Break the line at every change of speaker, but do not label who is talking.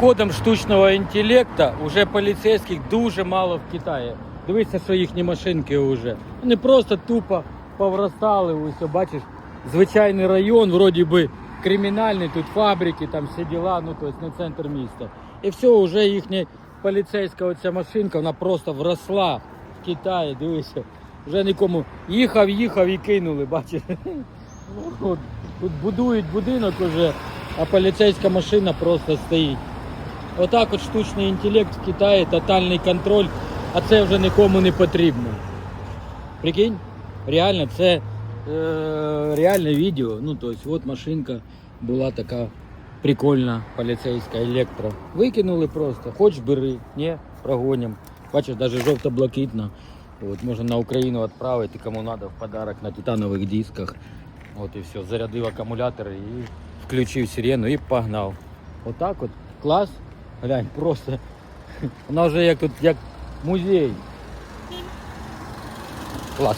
Кодом штучного інтелекту вже поліцейських дуже мало в Китаї. Дивися, що їхні машинки вже. Вони просто тупо повростали. Ось, бачиш, звичайний район, вроді би кримінальний, тут фабрики, там всі діла, ну тобто не центр міста. І все, вже їхня поліцейська оця машинка, вона просто вросла в Китаї, дивися. Вже нікому їхав, їхав і кинули, бачиш. Тут будують будинок уже, а поліцейська машина просто стоїть. Отак от штучний інтелект в Китаї, тотальний контроль, а це вже нікому не потрібно. Прикинь, реально, це е, реальне відео. Ну, тобто, от машинка була така прикольна, поліцейська, електро. Викинули просто, хоч бери, ні, прогоним. Бачиш, навіть жовто-блакитна. От, можна на Україну відправити, кому треба в подарок на титанових дисках. От і все, зарядив акумулятор і включив сирену і погнав. Отак от, клас. Глянь, просто. Вона вже як тут, як музей. Клас.